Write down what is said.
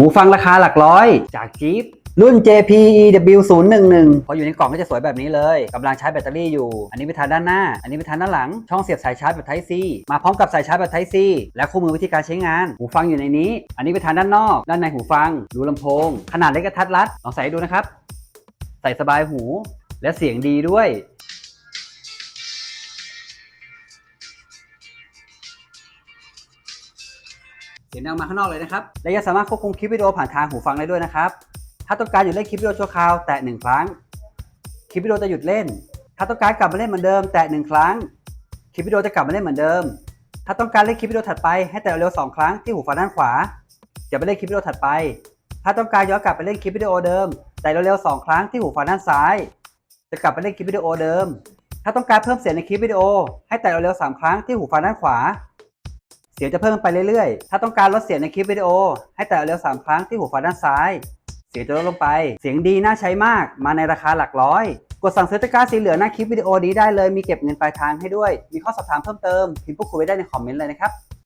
หูฟังราคาหลักร้อย จากจี๊ปรุ่น JPEW 0 1 1 พออยู่ในกล่องก็จะสวยแบบนี้เลยกำลังชาร์จแบตเตอรี่อยู่ อันนี้ไปทางด้านหน้า อันนี้ไปทางด้านหลัง ช่องเสียบสายชาร์จแบบ Type C มาพร้อมกับสายชาร์จแบบ Type C และคู่มือวิธีการใช้งาน หูฟังอยู่ในนี้ อันนี้ไปทางด้านนอก ด้านในหูฟังดูลำโพง ขนาดเล็กกระทัดรัดลองใส่ให้ดูนะครับ ใส่สบายหู และเสียงดีด้วย เสียงดังมาข้างนอกเลยนะครับ และยังสามารถควบคุมคลิปวิดีโอผ่านทางหูฟังได้ด้วยนะครับ ถ้าต้องการหยุดเล่นคลิปวิดีโอชั่วคราวแตะหนึ่งครั้ง คลิปวิดีโอจะหยุดเล่น ถ้าต้องการกลับมาเล่นเหมือนเดิม แตะหนึ่งครั้ง คลิปวิดีโอจะกลับมาเล่นเหมือนเดิม ถ้าต้องการเล่นคลิปวิดีโอถัดไปให้แตะเร็วสองครั้งที่หูฟังด้านขวาจะไปเล่นคลิปวิดีโอถัดไป ถ้าต้องการย้อนกลับไปเล่นคลิปวิดีโอเดิม แต่เร็วๆสองครั้งที่หูฟังด้านซ้าย จะกลับไปเล่นคลิปวิดีโอเดิม ถ้าต้องการเพิ่มเสียงในคลิปวิดีโอ ให้แตะเร็วๆสามครั้งที่หูฟังด้านขวา เสียงจะเพิ่มไปเรื่อยๆ ถ้าต้องการลดเสียงในคลิปวิดีโอ ให้แตะเร็ว 3 ครั้งที่หัวฟ้าด้านซ้าย เสียงจะลดลงไป เสียงดีน่าใช้มาก มาในราคาหลักร้อย กดสั่งซื้อตะกร้าสีเหลืองหน้าคลิปวิดีโอนี้ได้เลย มีเก็บเงินปลายทางให้ด้วย มีข้อสอบถามเพิ่มเติม พิมพ์พูดคุยไว้ได้ในคอมเมนต์เลยนะครับ